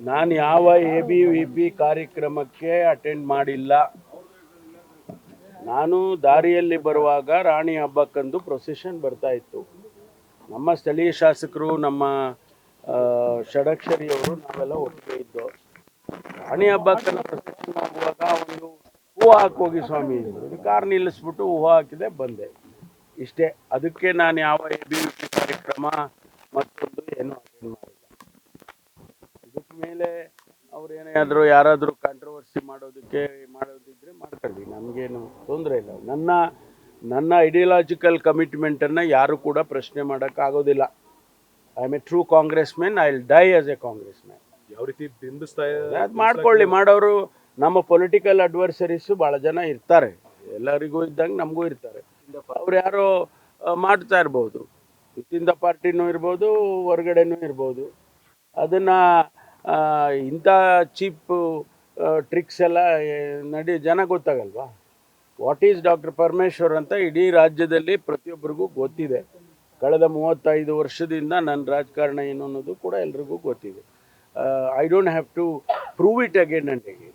ನಾನು ಯಾವ A B V P ಕಾರ್ಯಕ್ರಮಕ್ಕೆ ಅಟೆಂಡ್ ಮಾಡಿಲ್ಲ. ನಾನು ದಾರಿಯಲ್ಲಿ ಬರುವಾಗ ರಾಣಿ ಹಬ್ಬಕ್ಕಂದು ಪ್ರೊಸೆಷನ್ ಬರ್ತಾ ಇತ್ತು. ನಮ್ಮ ಸ್ಥಳೀಯ ಶಾಸಕರು, ನಮ್ಮ ಷಡಕ್ಷರಿಯವರು ನಾವೆಲ್ಲ ಒಟ್ಟಿಗೆ ಇದ್ದು, ರಾಣಿ ಹಬ್ಬಕ್ಕನ್ನು ಪ್ರೊಸೆಷನ್ ಹೋಗುವಾಗ ಒಂದು ಹೂವು ಹಾಕೋಗಿ ಸ್ವಾಮಿ ಕಾರ್ ನಿಲ್ಲಿಸ್ಬಿಟ್ಟು ಹೂವು ಹಾಕಿದೆ, ಬಂದೆ. ಇಷ್ಟೇ. ಅದಕ್ಕೆ ನಾನು ಯಾವ ಎ ಬಿ ವಿ ಪಿ ಕಾರ್ಯಕ್ರಮ ಮತ್ತೊಂದು ಏನು ಅಟೆಂಡ್ ಮಾಡಿಲ್ಲ ಇದಕ್ಕೆ ಮೇಲೆ ಅವ್ರು ಏನಾದರೂ ಯಾರಾದರೂ ಕಾಂಟ್ರವರ್ಸಿ ಮಾಡೋದಕ್ಕೆ ಮಾಡೋದಿದ್ರೆ ಮಾಡ್ಕೊಳ್ಳಿ ನಮಗೇನು ತೊಂದರೆ ಇಲ್ಲ. ನನ್ನ ನನ್ನ ಐಡಿಯಾಲಜಿಕಲ್ ಕಮಿಟ್ಮೆಂಟನ್ನು ಯಾರು ಕೂಡ ಪ್ರಶ್ನೆ ಮಾಡೋಕ್ಕಾಗೋದಿಲ್ಲ I am a true Congress men I will die as a Congress man ಯಾವ ರೀತಿ ಬಿಂಬಿಸ್ತಾ ಅದು ಮಾಡ್ಕೊಳ್ಳಿ. ಮಾಡೋರು ನಮ್ಮ ಪೊಲಿಟಿಕಲ್ ಅಡ್ವರ್ಸರೀಸ್ ಭಾಳ ಜನ ಇರ್ತಾರೆ. ಎಲ್ಲರಿಗೂ ಇದ್ದಂಗೆ ನಮಗೂ ಇರ್ತಾರೆ. ಅವ್ರು ಯಾರೋ ಮಾಡ್ತಾ ಇರ್ಬೋದು. ಇತ್ತಿಂದ ದ ಪಾರ್ಟಿನೂ ಇರ್ಬೋದು ಹೊರಗಡೆನೂ ಇರ್ಬೋದು. ಅದನ್ನು ಇಂಥ ಚೀಪ್ ಟ್ರಿಕ್ಸ್ ಎಲ್ಲ ನಡಿ, ಜನ ಗೊತ್ತಾಗಲ್ವಾ? ವಾಟ್ ಈಸ್ ಡಾಕ್ಟರ್ ಪರಮೇಶ್ವರ್ ಅಂತ ಇಡೀ ರಾಜ್ಯದಲ್ಲಿ ಪ್ರತಿಯೊಬ್ಬರಿಗೂ ಗೊತ್ತಿದೆ. ಕಳೆದ ಮೂವತ್ತೈದು ವರ್ಷದಿಂದ ನನ್ನ ರಾಜಕಾರಣ ಏನು ಅನ್ನೋದು ಕೂಡ ಎಲ್ರಿಗೂ ಗೊತ್ತಿದೆ. I don't have to prove it again and again